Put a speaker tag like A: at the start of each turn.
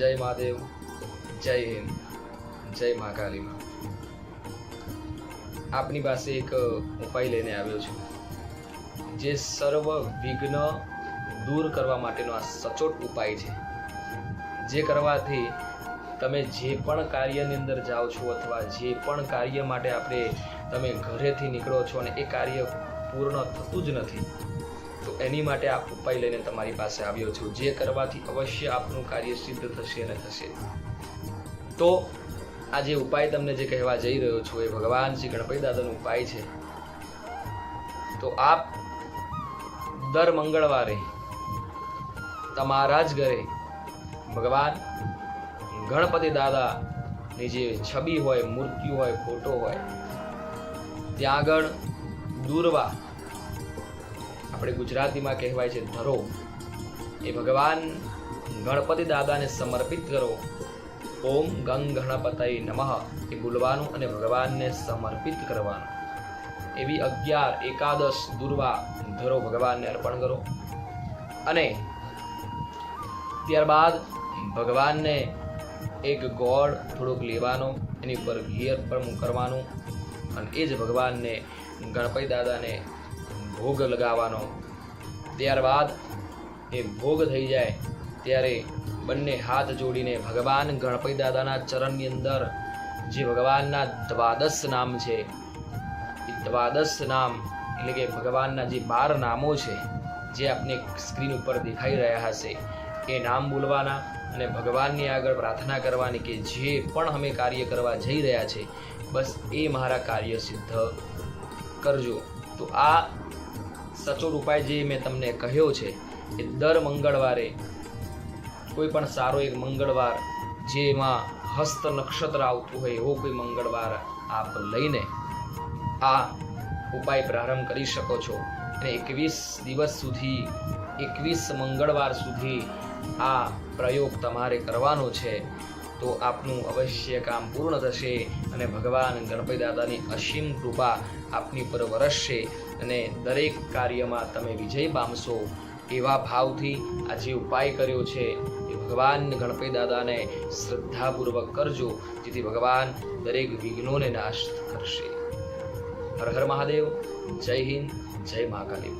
A: જય મહાદેવ, જય હિન્દ, જય મહાકાલીમાં આપની પાસે એક ઉપાય લઈને આવ્યો છું. જે સર્વ વિઘ્ન દૂર કરવા માટેનો આ સચોટ ઉપાય છે. જે કરવાથી તમે જે પણ કાર્યની અંદર જાઓ છો અથવા જે પણ કાર્ય માટે આપણે તમે ઘરેથી નીકળો છો અને એ કાર્ય પૂર્ણ થતું જ નથી. એની માટે આ ઉપાય લઈને તમારી પાસે આવ્યો છું. જે કરવાથી અવશ્ય આપનું કાર્ય સિદ્ધ થશે અને થશે. તો આ જે ઉપાય તમને જે કહેવા જઈ રહ્યો છું, એ ભગવાન શ્રી ગણપતિ દાદાનો ઉપાય છે. તો આપ દર મંગળવારે તમારા જ ઘરે ભગવાન ગણપતિ દાદાની જે છબી હોય, મૂર્તિ હોય, ફોટો હોય, ત્યાં આગળ દૂરવા આપણે ગુજરાતીમાં કહેવાય છે ધરો. એ ભગવાન ગણપતિ દાદાને સમર્પિત કરો. ઓમ ગંગ ગણપતય નમઃ. એ બોલવાનું અને ભગવાનને સમર્પિત કરવાનું. એવી અગિયાર એકાદશ દુર્વા ધરો ભગવાનને અર્પણ કરો. અને ત્યારબાદ ભગવાનને એક ગોળ થોડોક લેવાનો, એની ઉપર ઘી અર્પણ કરવાનું અને એ જ ભગવાનને ગણપતિ દાદાને ભોગ લગાવવાનો. ત્યારબાદ એ ભોગ થઈ જાય, ત્યારે બંને હાથ જોડીને ભગવાન ગણપતિ દાદાના ચરણની અંદર, જે ભગવાનના દ્વાદશ નામ છે, એ દ્વાદશ નામ એટલે કે ભગવાનના જે બાર નામો છે, જે આપને સ્ક્રીન ઉપર દેખાઈ રહ્યા હશે, એ નામ બોલવાના અને ભગવાનની આગળ પ્રાર્થના કરવાની કે જે પણ અમે કાર્ય કરવા જઈ રહ્યા છે, બસ એ મારા કાર્ય સિદ્ધ કરજો. તો આ સચોટ ઉપાય જે મેં તમને કહ્યો છે એ દર મંગળવારે, કોઈ પણ સારો એક મંગળવાર જેમાં હસ્ત નક્ષત્ર આવતું હોય એવો કોઈ મંગળવાર આપ લઈને આ ઉપાય પ્રારંભ કરી શકો છો. અને એકવીસ દિવસ સુધી, એકવીસ મંગળવાર સુધી આ પ્રયોગ તમારે કરવાનો છે. તો આપનું અવશ્ય કામ પૂર્ણ થશે અને ભગવાન ગણપતિ દાદાની અસીમ કૃપા આપની પર વરસશે અને દરેક કાર્યમાં તમે વિજય પામશો એવા ભાવથી આ જે ઉપાય કર્યો છે એ ભગવાન ગણપતિ દાદાને શ્રદ્ધાપૂર્વક કરજો, જેથી ભગવાન દરેક વિઘ્નોને નાશ કરશે. હર હર મહાદેવ, જય હિન્દ, જય મહાકાલી